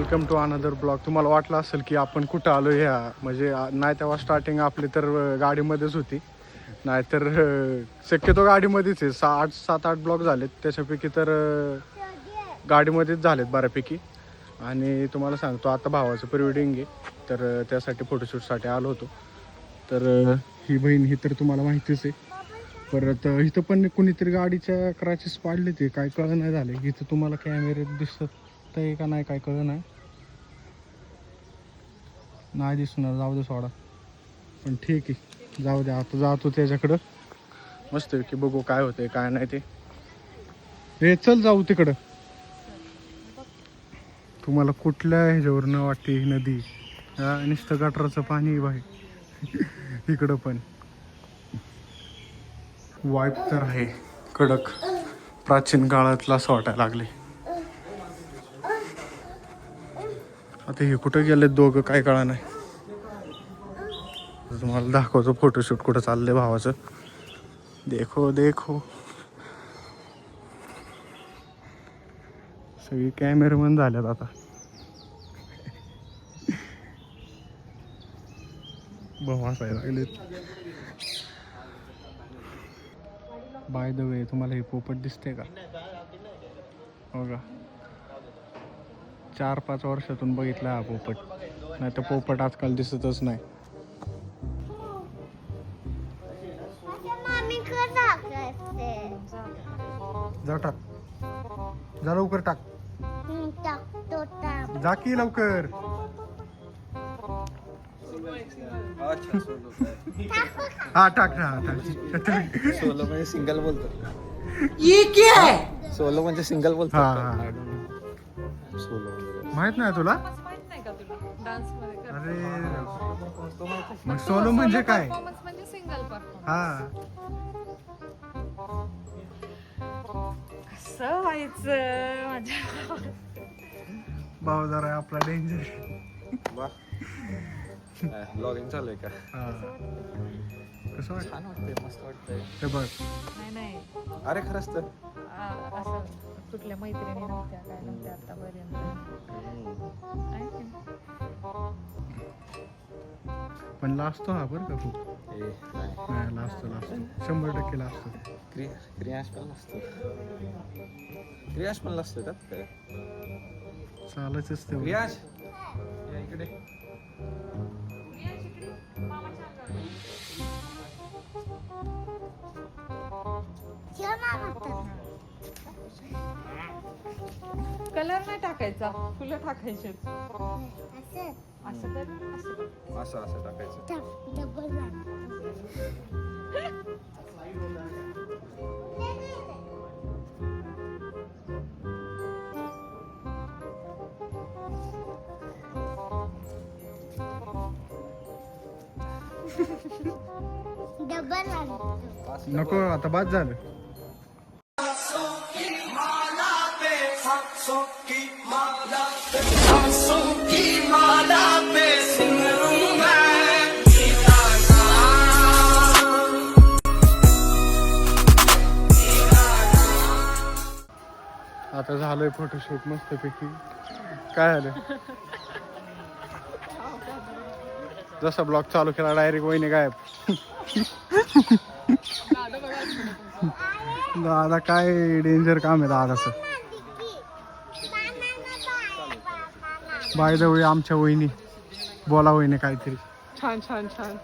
Welcome to another blog. तुम्हाला वाटलं असेल की आपण कुठं आलो ह्या म्हणजे नाही तेव्हा स्टार्टिंग आपली तर गाडीमध्येच होती. नाहीतर शक्यतो गाडीमध्येच आहे. सहा आठ सात आठ ब्लॉक झालेत. त्याच्यापैकी तर गाडीमध्येच झालेत बऱ्यापैकी. आणि तुम्हाला सांगतो आता भावाचं प्रिवेडिंग आहे. तर त्यासाठी फोटोशूटसाठी आलो होतो. तर ही बहीण ही तर तुम्हाला माहितीच आहे. परत इथं पण कुणीतरी गाडीच्या क्रॅचेस पाडले ते काय कळलं नाही झाले इथं तुम्हाला कॅमेरे दिसत आहे का नाही काय कळ नाही. नाही दिसणार जाऊ दे सोडा. पण ठीक आहे जाऊ दे आता जातो त्याच्याकडं. मस्त की बघू काय होतंय काय नाही ते. हे चल जाऊ तिकडं. तुम्हाला कुठल्या ह्याच्यावरनं वाटते ही नदी? हा, नुसतं गटराचं पाणी बाहेर. इकडं पण. वाईप तर आहे कडक. प्राचीन काळातला असं वाटायला लागले. आता हे कुठं गेले दोघं? काय कळा नाही. तुम्हाला दाखवतो फोटोशूट कुठं चाललंय भावाचं. देखो देखो. सगळी कॅमेरामन झाल्यात आता. भाऊ हसायला लागलेत बाय द वे तुम्हाला हे पोपट दिसते का? हो का? चार पाच वर्षातून बघितला हा पोपट. नाही तर पोपट आजकाल दिसतच नाही. जा टाक. जा लवकर टाक. हं. जा की लवकर. हा टाक ना टाक. सोलो म्हणजे सिंगल बोलतो ये क्या है? सोलो म्हणजे सिंगल बोलतो हा हा. सोलो म्हणजे माहीत नाही तुला? माहीत नाही का तुला डान्समध्ये कर- अरे. मग सोलो म्हणजे काय? परफॉर्मन्स म्हणजे सिंगल परफॉर्मन्स हा. कसं व्हायचं माझ्या भाऊ जरा आपला डेंजर वा. ब्लॉगिंग चालू आहे का? कसं वाटत? छान वाटतंय मस्त वाटतंय. बघ. नाही नाही. अरे खरंच तर. आ- असं. कुठल्या मैत्रिणी नव्हत्या काय नव्हत्या आतापर्यंत. की? पण लाजतो हा बरं का खूप? ए, नाही. नाही लाजतो लाजतो शंभर टक्के लाजतो क्रिया क्रियाश पण नसतो क्रियाश पण त्यात काय चालच ते क्रियाश! या इकडे. मामा. कलर नाही टाकायचा फुलं टाकायचे असं असं तर असं कर. असं असं टाकायचं टाक. डबल. नको आता बाद झालं आता झालंय फोटोशूट मस्तपैकी. काय झालं? जसा ब्लॉग चालू केला डायरेक्ट वहिनी गायब. दादा काय डेंजर काम आहे दादाचं बाय द वे आमच्या वहिनी. बोला वहिनी काहीतरी. छान छान छान.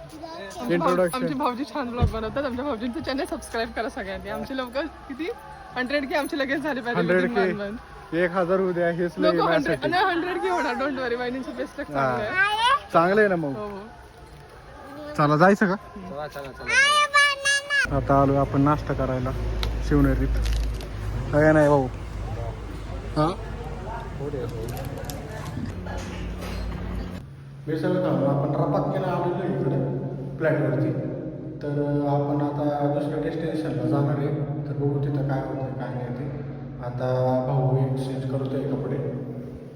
इंट्रोडक्शन आमचे भाऊजी छान ब्लॉग बनवतात. आमच्या भाऊजींचं चॅनल सबस्क्राईब करा सगळ्यांनी. आमचे लोक किती? हंड्रेड के आमचे लगेच झाले पाहिजे हंड्रेड. के एक हजार उद्या हेच लोक हंड्रेड माझ्यासाठी हंड्रेड के होणार. डोंट वरी वाहिनीचे बेस्ट चांगलं आहे. चांगलं आहे ना मग? हो. हो चला जायचं का? चला चला चला. आता आलो आपण नाश्ता करायला शिवनेरीत. काय नाही भाऊ. हा? आपण रपाक्याला आलेलो आहे इकडे. फ्लॅटवरती. तर आपण आता दुसऱ्या डेस्टिनेशनला जाणार आहे. तर बघू तिथं काय होतं काय नाही ते. आता भाऊ एक्सचेंज करतोय कपडे.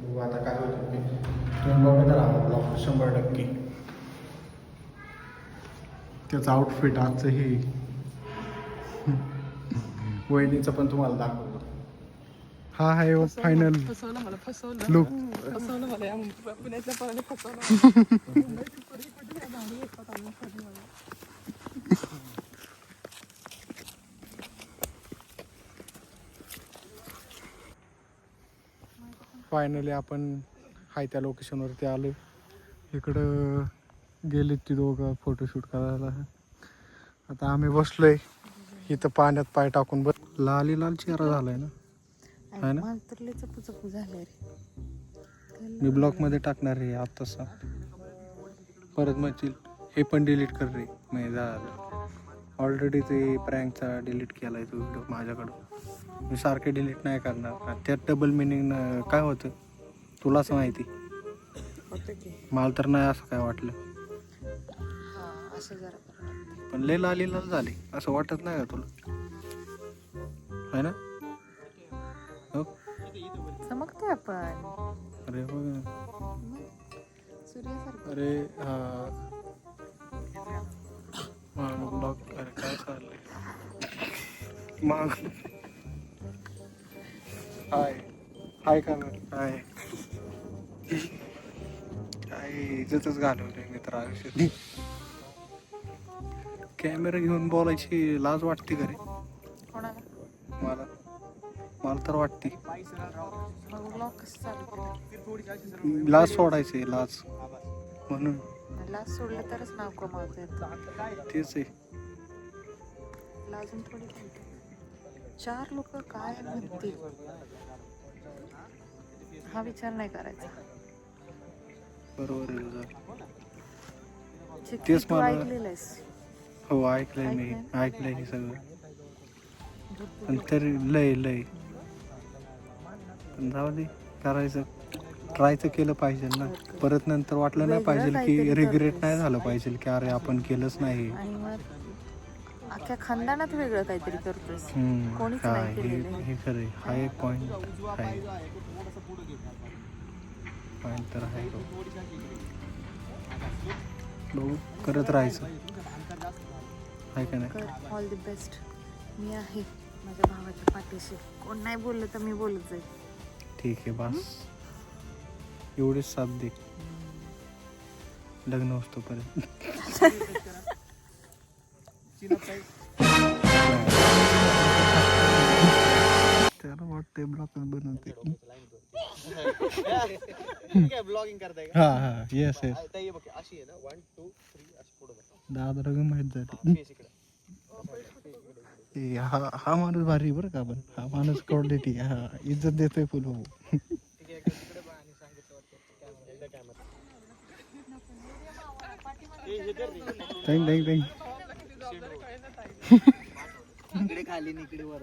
बघू आता काय होतं ते. तुम्ही बघत राहा ब्लॉग शंभर टक्के. त्याचं आउटफिट आजचं हे. वहिनीचं पण तुम्हाला दाखवतो. हा आहे फायनल फसवलं मला फसवलं. लुक फसवलं मला या मुंबई- पुण्यातल्या पोराने फसवलं मुंबईची पोरी कुठे या भारी असतात आम्ही कधी मला. फायनली आपण हाय त्या लोकेशनवरती आलो. इकडं गेलीत ती दोघं फोटोशूट करायला. आता आम्ही बसलोय. इथं पाण्यात पाय टाकून बस लाली लाल चेहरा झालाय ना? आहे ना? रे. मी ब्लॉकमध्ये टाकणार आहे आता तसा परत म्हणतील हे पण डिलीट कर रे. नाही झालं. ऑलरेडी ते प्रँकचा डिलीट केलाय तो व्हिडिओ माझ्याकडं मी सारखे डिलीट नाही करणार. त्यात डबल मिनिंग काय होतं? तुलाच माहिती. मला तर नाही असं काय वाटलं. हा. पण लय लाली लाल झाली. असं वाटत नाही का तुला? है ना हो? चमकतोय आपण. अरे बघ ना सूर्यासारखं. अरे हा. माग चाललंय माग हाय. हाय का हाय. काय इज्जतच घालवली मित्र आयुष्यात. कॅमेरा घेऊन बोलायची लाज वाटते का रे कोणाला? मला. मला तर वाटते. लाज सोडायचे लाज. म्हणून. लाज सोडलं तरच नाव कमावता. तेच आहे. लाजून थोडी चालतं. चार लोक काय म्हणतील? हा विचार नाही करायचा. बरोबर आहे तेच मला- ऐकलेलं आहेस हो ऐकलंय मी ऐकलंय हे सगळं. पण तरी लय लय. पण जाऊ दे करायचं ट्रायचं केलं पाहिजे ना. परत नंतर वाटलं नाही पाहिजे की रिग्रेट. नाही झालं पाहिजे की अरे आपण केलंच नाही अख्ख्या खानदानात वेगळं काहीतरी करतोस हम्म, कोणीच हा, नाही हे केलेलं खरं आहे. हा एक पॉइंट आहे. पॉइंट तर आहे. बघू करत राहायचं. आहे का नाही? कर ऑल दी बेस्ट मी आहे माझ्या भावाच्या पाठीशी. कोण नाही बोललं तर मी बोलत जाईल. ठीक आहे बस. एवढीच साथ दे. लग्न असतो पर्यंत वाटतंय ब्लॉक बनवते ब्लॉगिंग करताय हा हा. येस येस हे अशी आहे ना वन टू थ्री अशी पुढे बघ. दादा रग माहीत ए, हा हा माणूस भारी बरं का पण हा माणूस क्वालिटी हा इज्जत देतोय फुल हो कॅमेरा थँक थँक थँक इकडे खाली इकडे वर.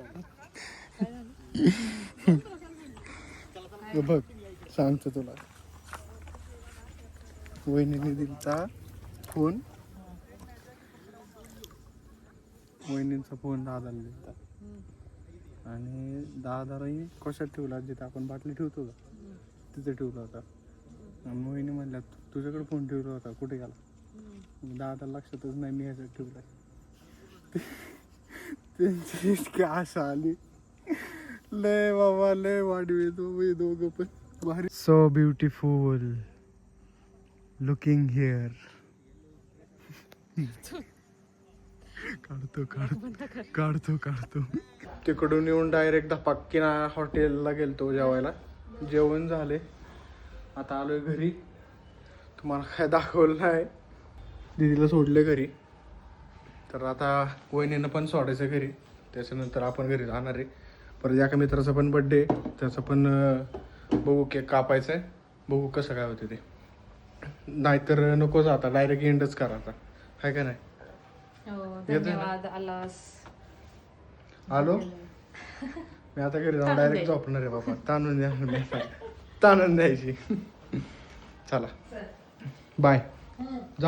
बघ सांगतो तुला. वहिनीने दिलता फोन. वहिनींचा फोन दादाला दिलता. आणि दादालाही कशात ठेवला जिथे आपण बाटली ठेवतो का तिथे ठेवला होता. आणि मोहिनी म्हणल्या तुझ्याकडे फोन ठेवला होता कुठे गेला? दादा लक्षातच नाही मी ह्याच्यात ठेवला त्यांची इतकी आशा आली. लय बाबा लय वाढवे दोघे दोघं पण. भारी. सो ब्युटिफुल लुकिंग हिअर काढतो काढतो काढतो काढतो. तिकडून येऊन डायरेक्ट धपाक्किना हॉटेलला गेलतो जेवायला. जेवण झाले. आता आलोय घरी. तुम्हाला काय दाखवलं नाही. दीदीला सोडले घरी. तर आता वहिनीनं पण सोडायचं घरी. त्याच्यानंतर आपण घरी जाणार आहे. परत एका मित्राचा पण बड्डे त्याचं पण बघू केक कापायचं आहे बघू कसं काय होते ते. नाहीतर नकोच आता डायरेक्ट एंडच करा आता. आहे का नाही? धन्यवाद आलास. आलो? मी आता घरी जाऊन डायरेक्ट झोपणार आहे बाबा. ताणून द्या. ताणून द्यायची. चला. बाय